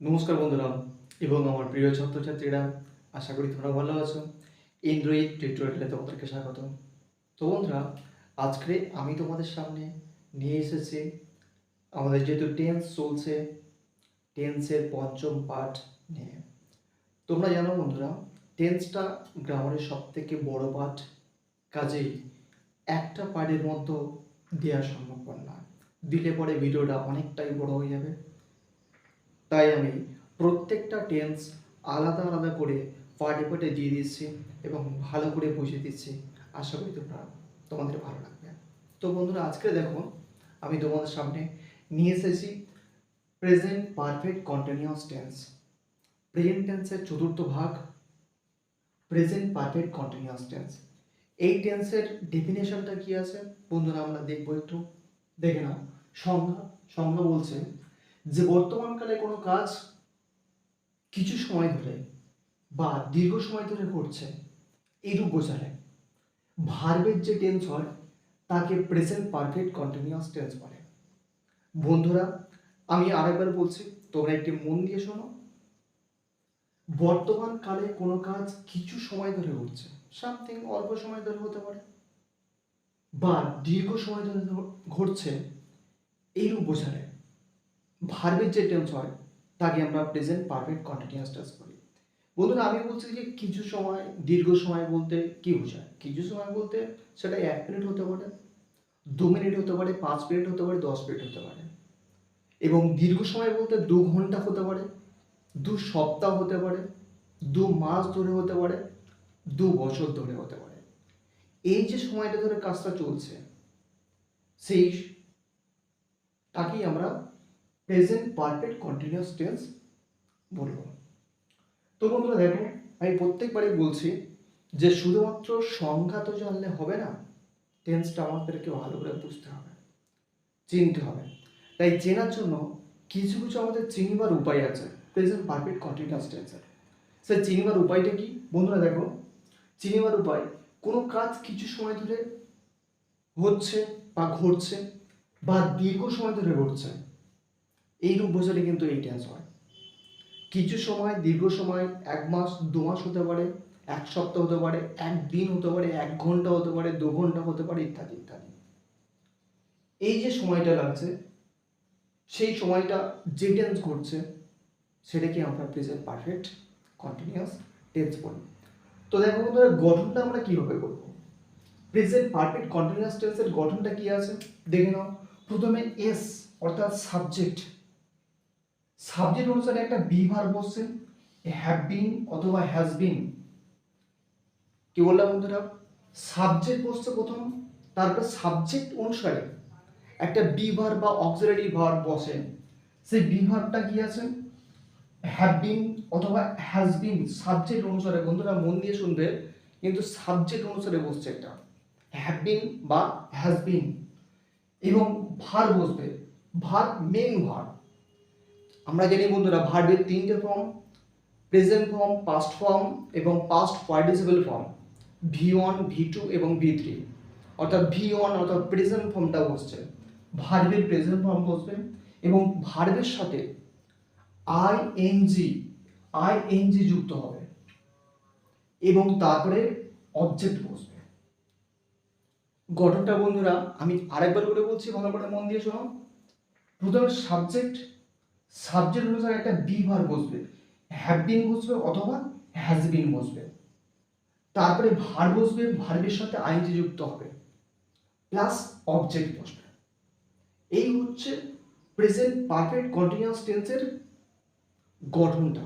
নমস্কার বন্ধুরা এবং আমার প্রিয় ছাত্রছাত্রীরা, আশা করি তোমরা ভালো আছো। ইন্দ্রজিৎ টিউটোরিয়ালে তোমাদেরকে স্বাগত তো বন্ধুরা, আজকে আমি তোমাদের সামনে নিয়ে এসেছি আমাদের যেহেতু টেন্স চলছে টেন্সের পঞ্চম পার্ট নিয়ে। তোমরা জানো বন্ধুরা টেন্সটা গ্রামারের সব থেকে বড় পার্ট কাজেই একটা পার্টের মধ্যে দেওয়া সম্ভবপর না। দিলে পরে ভিডিওটা অনেকটাই বড় হয়ে যাবে। তাই আমি প্রত্যেকটা টেন্স আলাদা আলাদা করে পার্টে পার্টে দিয়ে দিচ্ছি এবং ভালো করে বুঝিয়ে দিচ্ছি। আশা করি তোমরা, তোমাদের ভালো লাগবে। তো বন্ধুরা, আজকে দেখো, আমি তোমাদের সামনে নিয়ে এসেছি present perfect continuous tense present টেন্সের চতুর্থ ভাগ প্রেজেন্ট পারফেক্ট কন্টিনিউয়াস টেন্স এই টেন্সের ডেফিনেশনটা কি আছে? বন্ধুরা, আমরা দেখব একটু। দেখে নাও। সংজ্ঞা সংজ্ঞা বলছে যে বর্তমানকালে কোনো কাজ কিছু সময় ধরে বা দীর্ঘ সময় ধরে করছে, এরূপ বোঝালে ভার্বের যে টেন্স হয়, তাকে প্রেজেন্ট পারফেক্ট কন্টিনিউয়াস টেন্স বলে। বন্ধুরা, আমি আরেকবার বলছি, তোমরা একটি মন দিয়ে শোনো। বর্তমান কালে কোনো কাজ কিছু সময় ধরে ঘটছে সামথিং অল্প সময় ধরে হতে পারে, বা দীর্ঘ সময় ধরে ঘটছে এইরূপ বোঝালে ভার্বের যে টেন্স হয়, তাকে আমরা প্রেজেন্ট পারফেক্ট কন্টিনিউয়াস টেন্স বলি। বন্ধুরা আমি বলছি যে কিছু সময়, দীর্ঘ সময় বলতে কি বোঝায়? কিছু সময় বলতে সেটা এক মিনিট হতে পারে, দু মিনিট হতে পারে, পাঁচ মিনিট হতে পারে, দশ মিনিট হতে পারে। এবং দীর্ঘ সময় বলতে দু ঘণ্টা হতে পারে, দু সপ্তাহ হতে পারে, দু মাস ধরে হতে পারে, দু বছর ধরে হতে পারে। এই যে সময়টা ধরে কাজটা চলছে, সেই তাকেই আমরা প্রেজেন্ট পারফেক্ট কন্টিনিউয়াস টেন্স বলব। তো বন্ধুরা দেখো, আমি প্রত্যেকবারই বলছি যে শুধুমাত্র সংখ্যা তো জানলে হবে না টেন্সটা আমাদেরকে ভালো করে বুঝতে হবে, চিনতে হবে। তাই চেনার জন্য কিছু কিছু আমাদের চিনবার উপায় আছে প্রেজেন্ট পারফেক্ট কন্টিনিউয়াস টেন্সের সে চিনবার উপায়টা কি? বন্ধুরা দেখো, চিনবার উপায়, কোনো কাজ কিছু সময় ধরে হচ্ছে বা ঘটছে বা দীর্ঘ সময় ধরে ঘটছে এই রূপ বোঝালে কিন্তু এই টেন্স হয়। কিছু সময়, দীর্ঘ সময়, এক মাস, দু মাস হতে পারে, এক সপ্তাহ হতে পারে, এক দিন হতে পারে, এক ঘণ্টা হতে পারে, দু ঘণ্টা হতে পারে, ইত্যাদি ইত্যাদি। এই যে সময়টা লাগছে, সেই সময়টা যে টেন্স ঘটছে সেটাকে আমরা প্রেজেন্ট পারফেক্ট কন্টিনিউয়াস টেন্স বলি। তো দেখো বন্ধুরা, গঠনটা আমরা কীভাবে করব? প্রেজেন্ট পারফেক্ট কন্টিনিউয়াস টেন্সের গঠনটা কী আছে? দেখে নাও। প্রথমে এস অর্থাৎ সাবজেক্ট সাবজেক্ট অনুসারে একটা বি ভার বসছে হ্যাভ বিন অথবা হ্যাজ বিন কি বললাম বন্ধুরা? সাবজেক্ট বসছে প্রথম, তারপর সাবজেক্ট অনুসারে একটা বি ভার বা অক্সিলারি ভার বসে। সেই বি ভারটা কি আছে? হ্যাভ বিন অথবা হ্যাজ বিন সাবজেক্ট অনুসারে। বন্ধুরা, মন দিয়ে শুনবে, কিন্তু সাবজেক্ট অনুসারে বসছে এটা হ্যাভ বিন বা হ্যাজ বিন এবং ভার বসবে ভার মেন ভার আমরা জানি বন্ধুরা ভার্বের তিনটে form present form past form এবং past participle form V one V two এবং ভি থ্রি অর্থাৎ ভি ওয়ান অর্থাৎ প্রেজেন্ট ফর্মটা বসছে। ভার্বের প্রেজেন্ট ফর্ম বসবে এবং ভার্বের সাথে I N G I N G যুক্ত হবে এবং তারপরে অবজেক্ট বসবে। গঠনটা বন্ধুরা আমি আরেকবার করে বলছি ভালো করে মন দিয়ে শোনো। প্রথমে সাবজেক্ট সাবজেক্ট অনুসারে একটা বি ভার বসবে। হ্যাভ বিন বসবে অথবা হ্যাজ বিন বসবে। তারপরে ভার বসবে ভার্বের সাথে আইনজি যুক্ত হবে। প্লাস অবজেক্ট বসবে। এই হচ্ছে প্রেজেন্ট পারফেক্ট কন্টিনিউয়াস টেন্সের গঠনটা।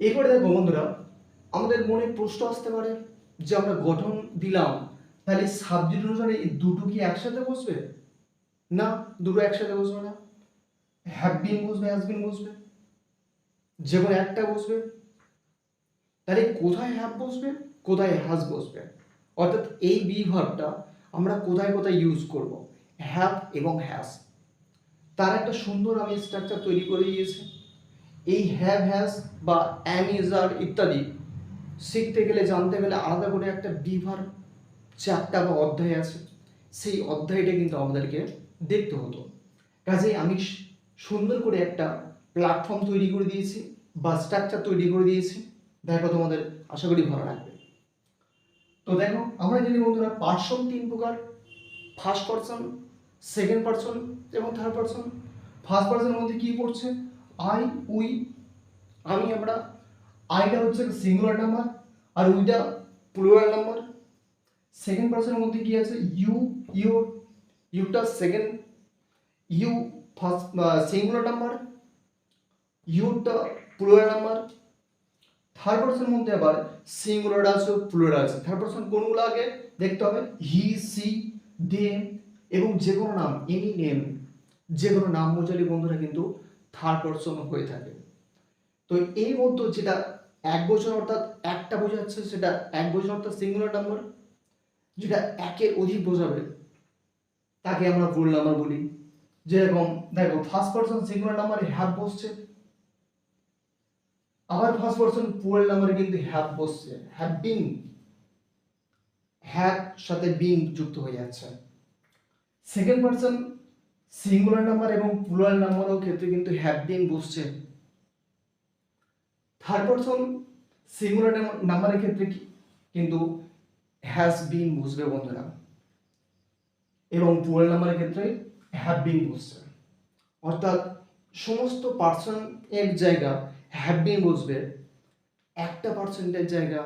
এরপরে দেখো বন্ধুরা, আমাদের মনে প্রশ্ন আসতে পারে যে আমরা গঠন দিলাম, তাহলে সাবজেক্ট অনুসারে এই দুটো কি একসাথে বসবে? না, দুটো একসাথে বসবে না। হ্যাভ বিন বসবে হ্যাজ বিন বসবে। যে কোনো একটা বসবে। তাহলে কোথায় হ্যাভ বসবে? কোথায় হ্যাজ বসবে? অর্থাৎ এই বি আমরা কোথায় কোথায় ইউজ করব? হ্যাভ এবং হ্যাজ তার একটা সুন্দর আমি স্ট্রাকচার তৈরি করে দিয়েছি। এই হ্যাভ হ্যাজ বা অ্যাম ইজ আর ইত্যাদি শিখতে গেলে, জানতে গেলে আলাদা করে একটা বিভার চ্যাপ্টার বা অধ্যায় আছে। সেই অধ্যায়টা কিন্তু আমাদেরকে দেখতে হতো। কাজেই আমি সুন্দর করে একটা প্ল্যাটফর্ম তৈরি করে দিয়েছি বা স্ট্রাকচার তৈরি করে দিয়েছি। দেখো তোমাদের, আশা করি ভালো লাগবে। তো দেখো, আমরা জানি বন্ধুরা পার্সন তিন প্রকার। ফার্স্ট পার্সন সেকেন্ড পার্সন এবং থার্ড পার্সন ফার্স্ট পার্সনের মধ্যে কী পড়ছে? আই উই আমি, আমরা। আইটা হচ্ছে সিঙ্গুলার নাম্বার আর উইটা প্লুরাল নাম্বার সেকেন্ড পার্সনের মধ্যে কী আছে? You your Yuta second you first singular number Yuta plural number third পার্সনের মধ্যে আবার সিঙ্গুলার আছে প্লুরাল আছে। থার্ড পার্সন কোনগুলো আগে? দেখতে হবে। হি সি দে এবং যে কোনো নাম এনি নেম যে কোনো নাম বোঝালি বন্ধুরা কিন্তু থার্ড পার্সন হয়ে থাকে। তো এই মধ্যে যেটা এক বছর অর্থাৎ একটা বোঝাচ্ছে, সেটা এক বছর অর্থাৎ সিঙ্গুলার নাম্বার যেটা একের অধিক বোঝাবে, তাকে আমরা ফুল নাম্বার বলি। যেরকম দেখো ফার্স্ট পার্সন সিঙ্গুলার নাম্বারে হ্যাভ বসছে। আবার ফার্স্ট পার্সন পুয়ার নাম্বারে কিন্তু হ্যাভ বসছে। হ্যাভ বিং হ্যাভ সাথে বিং যুক্ত হয়ে যাচ্ছে। সেকেন্ড পার্সন সিঙ্গুলার নাম্বার এবং প্লুরাল নাম্বারের ক্ষেত্রে কিন্তু হ্যাভ বিং বসছে। থার্ড পার্সন সিঙ্গুলার নাম্বারের ক্ষেত্রে কি- কিন্তু হ্যাজ বিন বুঝবে বন্ধুরা। এবং প্লুরাল নাম্বারের ক্ষেত্রে হ্যাভ বিন বসছে অর্থাৎ সমস্ত পার্সন এর জায়গা হ্যাভ বিন বসবে একটা পার্সেন্টের জায়গা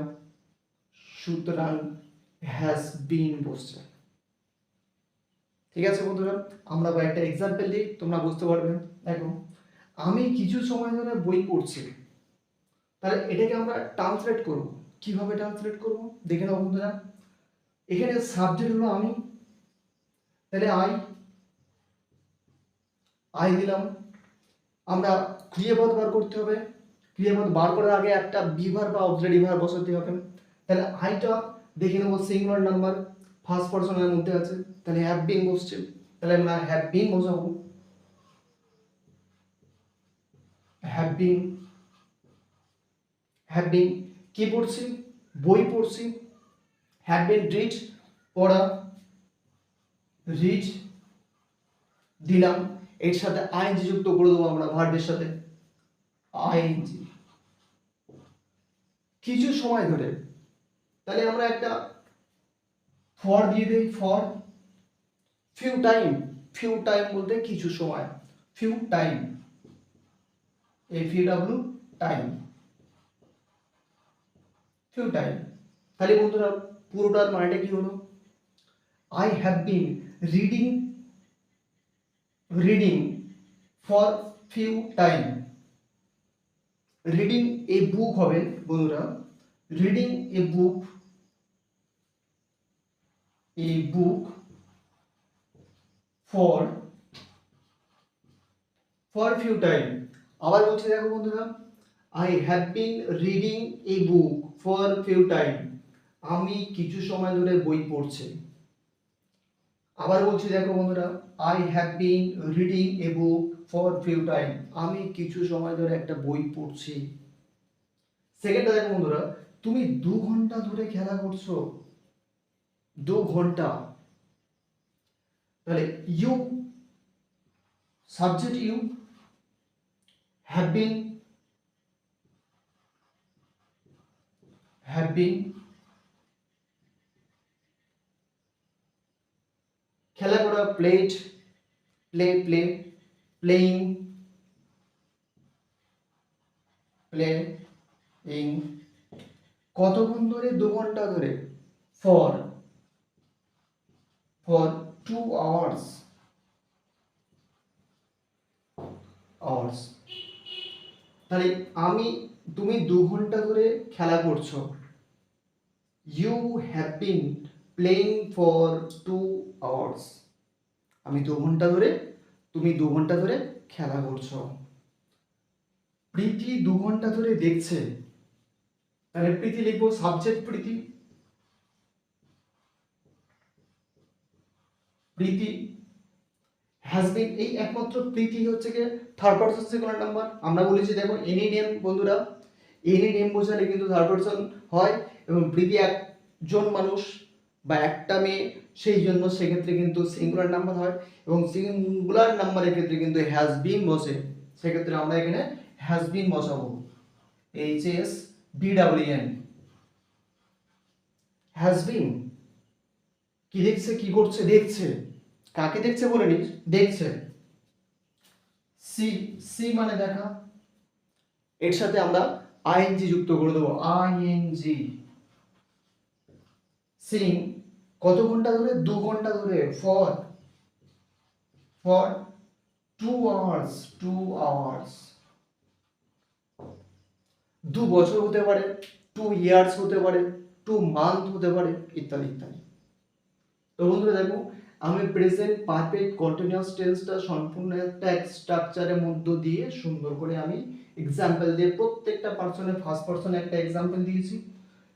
সুতরাং হ্যাজ বিন বসছে ঠিক আছে, বন্ধুরা? আমরা কয়েকটা এক্সাম্পল দিই, তোমরা বুঝতে পারবে। দেখো, আমি কিছু সময় ধরে বই পড়ছি। তাহলে এটাকে আমরা ট্রান্সলেট করব। কীভাবে ট্রান্সলেট করব? দেখে নাও, বন্ধুরা। এখানে সাবজেক্ট হলো আমি। তাহলে আই আই দিলাম। আমরা ক্রিয়াপদ বার করতে হবে। ক্রিয়াপদ বার করার আগে একটা বিভার বা অবজেক্টিভ ভার বসাতে হবে। তাহলে আইটা দেখে নেব সিঙ্গুলার নাম্বার ফার্স্ট পার্সনের মধ্যে আছে। তাহলে হ্যাভ বিন বসছে। তাহলে আমরা হ্যাভ বিন বসাবো। হ্যাভ বিন হ্যাভ বিন কি পড়ছি? বই পড়ছি। হ্যাভ বিন রিড পড়া। রিড দিলাম। এর সাথে আইনজি যুক্ত করে দেবো আমরা ভার্বের সাথে। আইনজি। কিছু সময় ধরে, তাহলে আমরা একটা ফর দিয়ে দিই for few time few time বলতে কিছু সময় few time F U W time few time তাহলে বন্ধুরা, পুরোটার মানেটা কি হলো? I have been reading reading for few time reading a book হবে, বন্ধুরা। Reading a book a book for for few time আবার বলছি, দেখো বন্ধুরা I have been reading a book for few time আমি কিছু সময় ধরে বই পড়ছি। আবার বলছি, দেখো বন্ধুরা I have been reading a book for few time আমি কিছু সময় ধরে একটা বই পড়ছি। সেকেন্ডটা দেখো বন্ধুরা, তুমি দু ঘণ্টা ধরে খেলা করছ। দু ঘণ্টা। তাহলে you subject you have been have been খেলা করা played play play playing playing কতক্ষণ ধরে? দু ঘণ্টা ধরে। For for two hours hours তাহলে আমি, তুমি দু ঘণ্টা ধরে খেলা করছ। You have been playing for two hours আমি দু ঘণ্টা ধরে, তুমি দু ঘণ্টা ধরে খেলা করছ। প্রীতি দু ঘণ্টা ধরে দেখছে। তাহলে প্রীতি লিখব subject Preity. Preity has been এই একমাত্র প্রীতি হচ্ছে কি? থার্ড পার্সন সিঙ্গুলার নাম্বার আমরা বলেছি, দেখো এনি নেম বন্ধুরা। এনি নেম বোঝালে কিন্তু থার্ড পার্সন হয় এবং প্রীতি একজন মানুষ বা একটা মেয়ে সেই জন্য সেক্ষেত্রে কিন্তু সিঙ্গুলার নাম্বার হয় এবং সিঙ্গুলার নাম্বারের ক্ষেত্রে কিন্তু হ্যাজ বিন বসে। সেক্ষেত্রে আমরা এখানে হ্যাজ বিন বসাবো। H S B W N has been কি দেখছে, কি করছে, দেখছে। কাকে দেখছে বলে নিস? দেখছে। সি সি মানে দেখা। এর সাথে আমরা আইএনজি যুক্ত করে দেবো। আইএনজি সিং কত ঘণ্টা ধরে? দু ঘণ্টা ধরে। For for two hours two hours দু বছর হতে পারে টু ইয়ার্স হতে পারে টু মান্থ হতে পারে, ইত্যাদি ইত্যাদি। তো বন্ধুরা দেখো, আমি প্রেজেন্ট পারফেক্ট কন্টিনিউয়াস টেন্সটা সম্পূর্ণ একটা স্ট্রাকচারের মধ্য দিয়ে সুন্দর করে আমি এক্সাম্পল দিয়ে প্রত্যেকটা পার্সনের ফার্স্ট পার্সনে একটা এক্সাম্পল দিয়েছি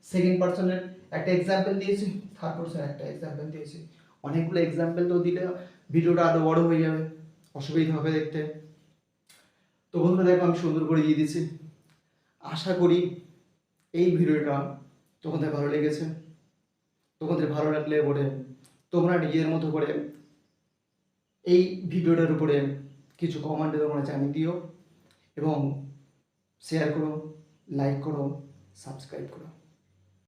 সেকেন্ড পার্সনের একটা এক্সাম্পল দিয়েছি থার্ড পার্সনের একটা এক্সাম্পল দিয়েছি। অনেকগুলো এক্সাম্পল তো দিলে ভিডিওটা আরও বড় হয়ে যাবে, অসুবিধা হবে দেখতে। তো বন্ধুরা দেখো, আমি সুন্দর করে দিয়ে দিয়েছি। আশা করি এই ভিডিওটা তোমাদের ভালো লেগেছে। তোমাদের ভালো লাগলে পরে তোমরা নিজের মতো করে এই ভিডিওটার উপরে কিছু কমেন্টে তোমরা জানিয়ে দিও এবং শেয়ার করো লাইক করো সাবস্ক্রাইব করো।